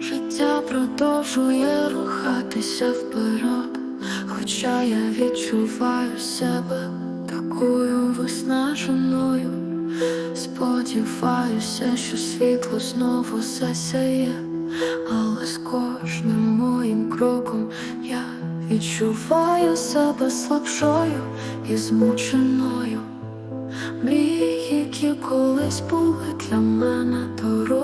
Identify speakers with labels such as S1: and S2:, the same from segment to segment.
S1: Життя продовжує рухатися вперед, хоча я відчуваю себе такою виснаженою. Сподіваюся, що світло знову засяє, але з кожним моїм кроком я відчуваю себе слабшою і змученою. Мрії, які колись були для мене дорогими,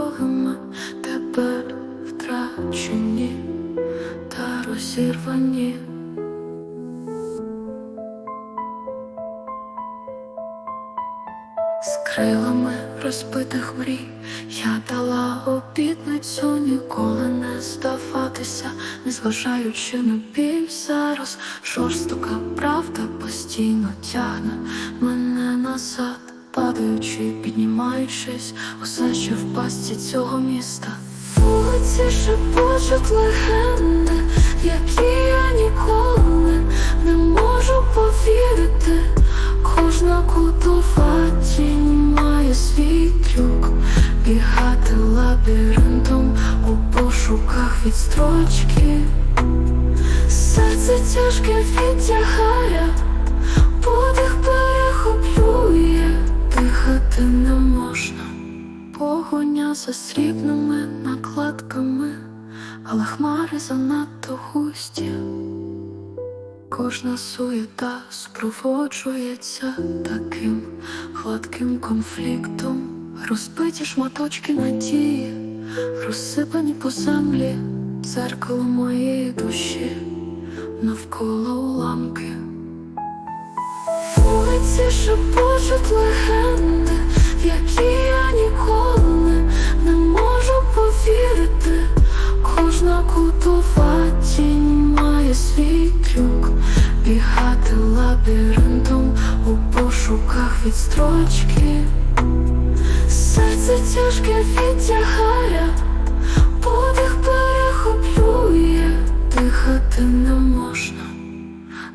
S1: крилами розбитих мрій я дала обітницю ніколи не здаватися, незважаючи на біль зараз, жорстока правда постійно тягне мене назад, падаючи, піднімаючись, усе ще в пастці цього міста. Вулиці шепочуть легенди, які я ніколи свій Бігати лабіринтом у пошуках відстрочки. Серце тяжке відтягає, подих перехоплює, дихати не можна, погоня за срібними накладками, але хмари занадто густі. Кожна суєта супроводжується таким гладким конфліктом, розбиті шматочки надії, розсипані по землі, дзеркало моєї душі, навколо уламки. Вулиці шепочуть легенди, які я ніколи не можу повірити. Кожна кутова тінь має свій трюк Бігати лабіринтом у пошуках відстрочки Серце тяжке відтягає, подих перехоплює, дихати не можна.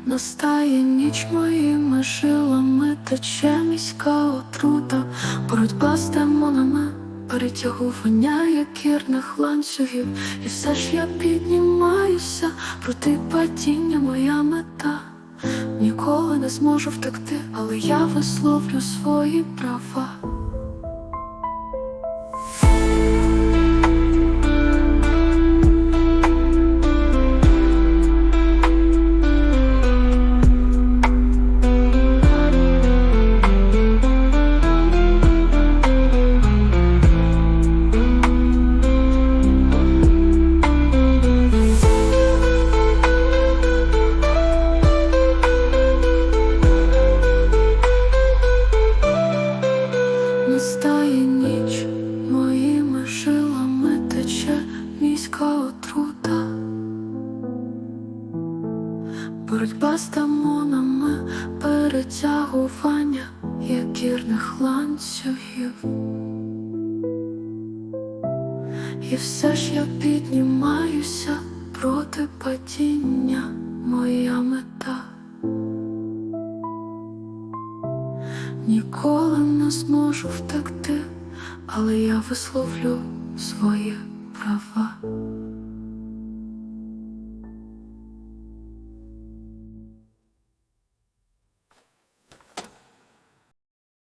S1: Настає ніч моїми жилами, тече міська отрута, боротьба з демонами, перетягування якірних ланцюгів, і все ж я піднімаюся, проти падіння моя мета. Ніколи не зможу втекти, але я висловлю свої права. Настає ніч, моїми жилами тече міська отрута. Боротьба з демонами, перетягування якірних ланцюгів. І все ж я піднімаюся проти падіння, моя мета. Ніколи не зможу але я висловлю свої права.